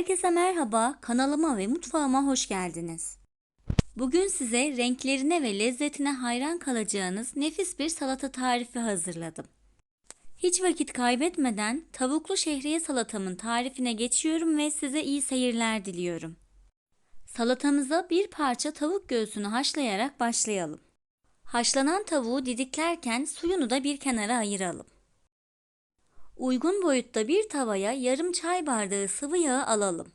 Herkese merhaba, kanalıma ve mutfağıma hoş geldiniz. Bugün size renklerine ve lezzetine hayran kalacağınız nefis bir salata tarifi hazırladım. Hiç vakit kaybetmeden tavuklu şehriye salatamın tarifine geçiyorum ve size iyi seyirler diliyorum. Salatamıza bir parça tavuk göğsünü haşlayarak başlayalım. Haşlanan tavuğu didiklerken suyunu da bir kenara ayıralım. Uygun boyutta bir tavaya yarım çay bardağı sıvı yağı alalım.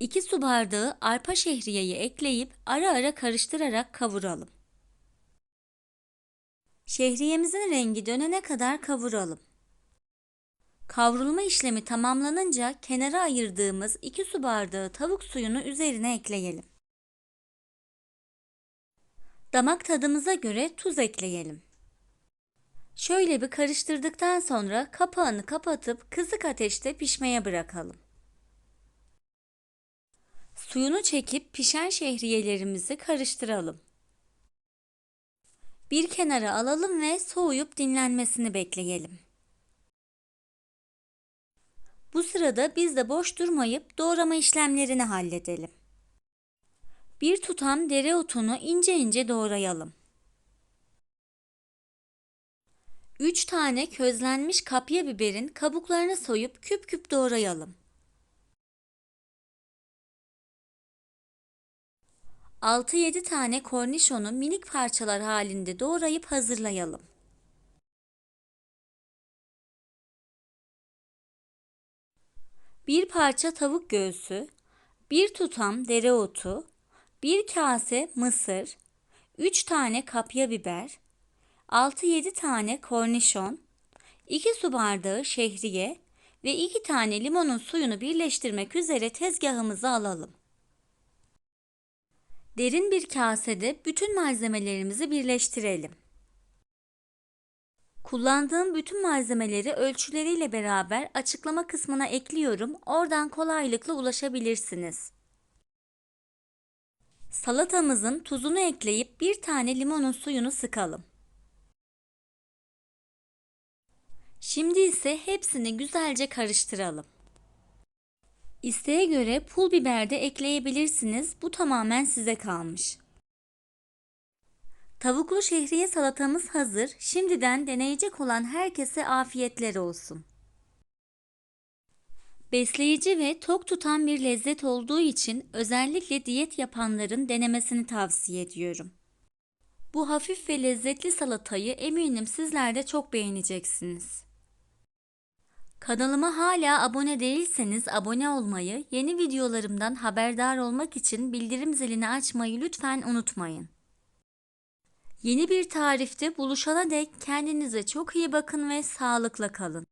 2 su bardağı arpa şehriyeyi ekleyip ara ara karıştırarak kavuralım. Şehriyemizin rengi dönene kadar kavuralım. Kavrulma işlemi tamamlanınca kenara ayırdığımız 2 su bardağı tavuk suyunu üzerine ekleyelim. Damak tadımıza göre tuz ekleyelim. Şöyle bir karıştırdıktan sonra kapağını kapatıp kısık ateşte pişmeye bırakalım. Suyunu çekip pişen şehriyelerimizi karıştıralım. Bir kenara alalım ve soğuyup dinlenmesini bekleyelim. Bu sırada biz de boş durmayıp doğrama işlemlerini halledelim. Bir tutam dereotunu ince ince doğrayalım. 3 tane közlenmiş kapya biberin kabuklarını soyup küp küp doğrayalım. 6-7 tane kornişonu minik parçalar halinde doğrayıp hazırlayalım. Bir parça tavuk göğsü, bir tutam dereotu, bir kase mısır, 3 tane kapya biber, 6-7 tane kornişon, 2 su bardağı şehriye ve 2 tane limonun suyunu birleştirmek üzere tezgahımıza alalım. Derin bir kasede bütün malzemelerimizi birleştirelim. Kullandığım bütün malzemeleri ölçüleriyle beraber açıklama kısmına ekliyorum. Oradan kolaylıkla ulaşabilirsiniz. Salatamızın tuzunu ekleyip bir tane limonun suyunu sıkalım. Şimdi ise hepsini güzelce karıştıralım. İsteğe göre pul biber de ekleyebilirsiniz. Bu tamamen size kalmış. Tavuklu şehriye salatamız hazır. Şimdiden deneyecek olan herkese afiyetler olsun. Besleyici ve tok tutan bir lezzet olduğu için özellikle diyet yapanların denemesini tavsiye ediyorum. Bu hafif ve lezzetli salatayı eminim sizler de çok beğeneceksiniz. Kanalıma hala abone değilseniz abone olmayı, yeni videolarımdan haberdar olmak için bildirim zilini açmayı lütfen unutmayın. Yeni bir tarifte buluşana dek kendinize çok iyi bakın ve sağlıkla kalın.